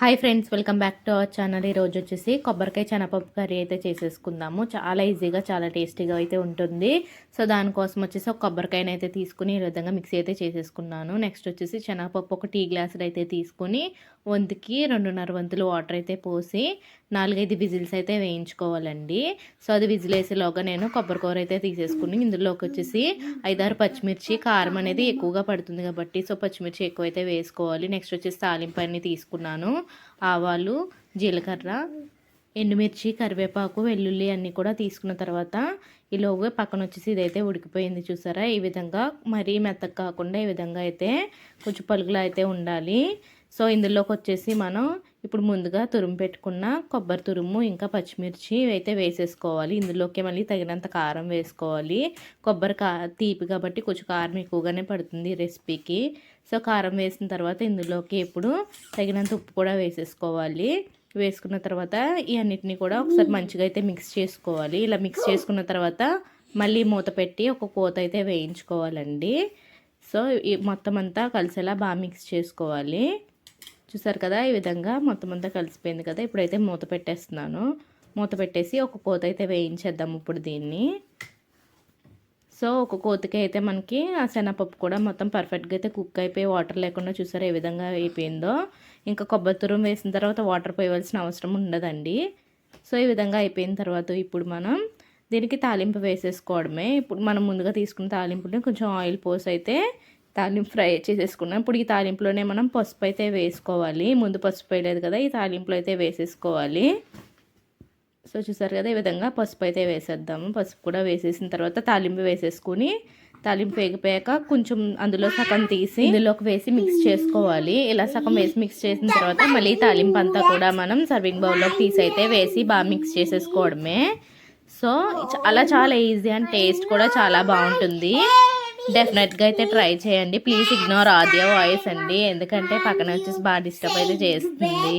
Hi friends welcome back to our channel ఈరోజు వచ్చేసి కొబ్బరికాయ చెనపప్పు కర్రీ అయితే చేసేసుకుందాము. చాలా ఈజీగా చాలా టేస్టీగా అయితే ఉంటుంది. సో దానికోసం వచ్చేసి ఒక కొబ్బరికాయని అయితే తీసుకుని ఈ విధంగా మిక్సీ అయితే చేసేసుకున్నాను. నెక్స్ట్ వచ్చేసి శనగపప్పు ఒక టీ గ్లాసులు అయితే తీసుకుని వంతుకి రెండున్నర వంతులు వాటర్ అయితే పోసి నాలుగైదు విజిల్స్ అయితే వేయించుకోవాలండి. సో అది విజిల్ వేసేలోగా నేను కొబ్బరికూర అయితే తీసేసుకుని ఇందులోకి వచ్చేసి ఐదారు పచ్చిమిర్చి కారం అనేది ఎక్కువగా పడుతుంది కాబట్టి సో పచ్చిమిర్చి ఎక్కువ అయితే వేసుకోవాలి. నెక్స్ట్ వచ్చేసి తాలింపు అన్ని తీసుకున్నాను. ఆవాలు జీలకర్ర ఎండుమిర్చి కరివేపాకు వెల్లుల్లి అన్నీ కూడా తీసుకున్న తర్వాత ఈలోగా పక్కన వచ్చేసి ఇదైతే ఉడికిపోయింది చూసారా? ఈ విధంగా మరీ మెత్తగా కాకుండా ఈ విధంగా అయితే కొంచెం పలుగులా అయితే ఉండాలి. సో ఇందులోకి వచ్చేసి మనం ఇప్పుడు ముందుగా తురుము పెట్టుకున్న కొబ్బరి తురుము ఇంకా పచ్చిమిర్చి అయితే వేసేసుకోవాలి. ఇందులోకి మళ్ళీ తగినంత కారం వేసుకోవాలి. కొబ్బరి కా తీపి కాబట్టి కొంచెం కారం ఎక్కువగానే పడుతుంది రెసిపీకి. సో కారం వేసిన తర్వాత ఇందులోకి ఇప్పుడు తగినంత ఉప్పు కూడా వేసేసుకోవాలి. వేసుకున్న తర్వాత ఈ అన్నిటిని కూడా ఒకసారి మంచిగా అయితే మిక్స్ చేసుకోవాలి. ఇలా మిక్స్ చేసుకున్న తర్వాత మళ్ళీ మూత పెట్టి ఒక కోత అయితే వేయించుకోవాలండి. సో ఈ మొత్తం అంతా కలిసేలా బాగా మిక్స్ చేసుకోవాలి. చూసారు కదా ఈ విధంగా మొత్తం అంతా కలిసిపోయింది కదా. ఇప్పుడైతే మూత పెట్టేస్తున్నాను. మూత పెట్టేసి ఒక కోత అయితే వేయించేద్దాం ఇప్పుడు దీన్ని. సో ఒక కోతికి అయితే మనకి ఆ శనగపప్పు కూడా మొత్తం పర్ఫెక్ట్గా అయితే కుక్ అయిపోయి వాటర్ లేకుండా చూసారు ఏ విధంగా అయిపోయిందో. ఇంకా కొబ్బరి తురుము వేసిన తర్వాత వాటర్ పోయవలసిన అవసరం ఉండదండి. సో ఈ విధంగా అయిపోయిన తర్వాత ఇప్పుడు మనం దీనికి తాలింపు వేసేసుకోవడమే. ఇప్పుడు మనం ముందుగా తీసుకున్న తాలింపుని కొంచెం ఆయిల్ పోసి అయితే తాలింపు ఫ్రై చేసేసుకున్నాం. ఇప్పుడు ఈ తాలింపులోనే మనం పసుపు అయితే వేసుకోవాలి. ముందు పసుపు వేయలేదు కదా ఈ తాలింపులో అయితే వేసేసుకోవాలి. సో చూసారు కదా ఈ విధంగా పసుపు అయితే వేసేద్దాము పసుపు కూడా వేసేసిన తర్వాత తాలింపు వేసేసుకుని తాలింపు వేగిపోయాక కొంచెం అందులో సగం తీసి ఇందులోకి వేసి మిక్స్ చేసుకోవాలి. ఇలా సగం వేసి మిక్స్ చేసిన తర్వాత మళ్ళీ తాలింపు అంతా కూడా మనం సర్వింగ్ బౌల్లోకి తీసి అయితే వేసి బాగా మిక్స్ చేసేసుకోవడమే. సో అలా చాలా ఈజీ అండ్ టేస్ట్ కూడా చాలా బాగుంటుంది. డెఫినెట్గా అయితే ట్రై చేయండి. ప్లీజ్ ఇగ్నోర్ ఆడియో వాయిస్ అండి. ఎందుకంటే పక్కన వచ్చేసి బాగా డిస్టర్బ్ అయితే చేస్తుంది.